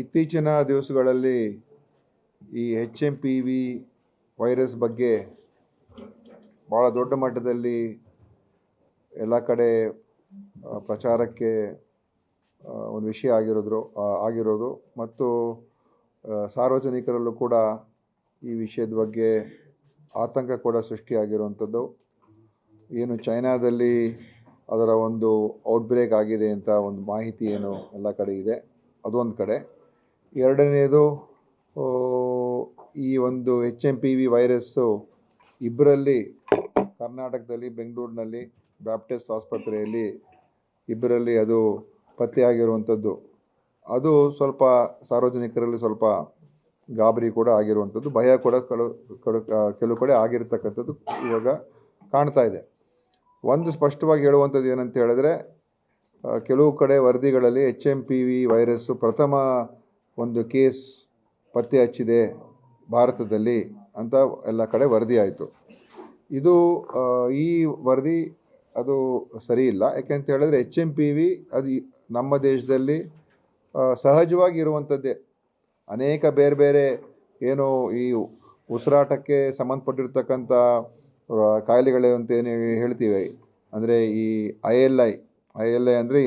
ಇತ್ತೀಚಿನ ದಿವಸಗಳಲ್ಲಿ ಈ H M P V virus ಬಗ್ಗೆ ಭಾಳ ದೊಡ್ಡ ಮಟ್ಟದಲ್ಲಿ ಎಲ್ಲ ಕಡೆ ಪ್ರಚಾರಕ್ಕೆ ಒಂದು ವಿಷಯ ಆಗಿರೋದ್ರು ಆಗಿರೋದು ಮತ್ತು ಸಾರ್ವಜನಿಕರಲ್ಲೂ ಕೂಡ ಈ ವಿಷಯದ ಬಗ್ಗೆ ಆತಂಕ ಕೂಡ ಸೃಷ್ಟಿಯಾಗಿರುವಂಥದ್ದು. ಏನು ಚೈನಾದಲ್ಲಿ ಅದರ ಒಂದು ಔಟ್ಬ್ರೇಕ್ ಆಗಿದೆ ಅಂತ ಒಂದು ಮಾಹಿತಿ ಏನು ಎಲ್ಲ ಕಡೆ ಇದೆ. ಅದೊಂದು ಕಡೆ. ಎರಡನೆಯದು ಈ ಒಂದು H M P V virus ಇಬ್ಬರಲ್ಲಿ ಕರ್ನಾಟಕದಲ್ಲಿ, ಬೆಂಗಳೂರಿನಲ್ಲಿ, ಬ್ಯಾಪ್ಟಿಸ್ಟ್ ಆಸ್ಪತ್ರೆಯಲ್ಲಿ ಇಬ್ಬರಲ್ಲಿ ಅದು ಪತ್ತೆಯಾಗಿರುವಂಥದ್ದು. ಅದು ಸ್ವಲ್ಪ ಸಾರ್ವಜನಿಕರಲ್ಲಿ ಸ್ವಲ್ಪ ಗಾಬರಿ ಕೂಡ ಆಗಿರುವಂಥದ್ದು. ಭಯ ಕೂಡ ಕೆಲವು ಕೆಲವು ಕಡೆ ಆಗಿರ್ತಕ್ಕಂಥದ್ದು ಇವಾಗ ಕಾಣ್ತಾ ಇದೆ. ಒಂದು ಸ್ಪಷ್ಟವಾಗಿ ಹೇಳುವಂಥದ್ದು ಏನಂತ ಹೇಳಿದ್ರೆ ಕೆಲವು ಕಡೆ ವರದಿಗಳಲ್ಲಿ H M P V virus ಪ್ರಥಮ ಒಂದು ಕೇಸ್ ಪತ್ತೆ ಹಚ್ಚಿದೆ ಭಾರತದಲ್ಲಿ ಅಂತ ಎಲ್ಲ ಕಡೆ ವರದಿ ಆಯಿತು. ಇದು ಈ ವರದಿ ಅದು ಸರಿ ಇಲ್ಲ. ಯಾಕೆಂತ ಹೇಳಿದ್ರೆ ಎಚ್ ಎಂ ಪಿ ವಿ ಅದು ನಮ್ಮ ದೇಶದಲ್ಲಿ ಸಹಜವಾಗಿ ಇರುವಂಥದ್ದೇ. ಅನೇಕ ಬೇರೆ ಬೇರೆ ಏನು ಈ ಉಸಿರಾಟಕ್ಕೆ ಸಂಬಂಧಪಟ್ಟಿರ್ತಕ್ಕಂಥ ಕಾಯಿಲೆಗಳೇ ಅಂತ ಏನು ಹೇಳ್ತೀವಿ. ಅಂದರೆ ಈ I L I I L I ಅಂದರೆ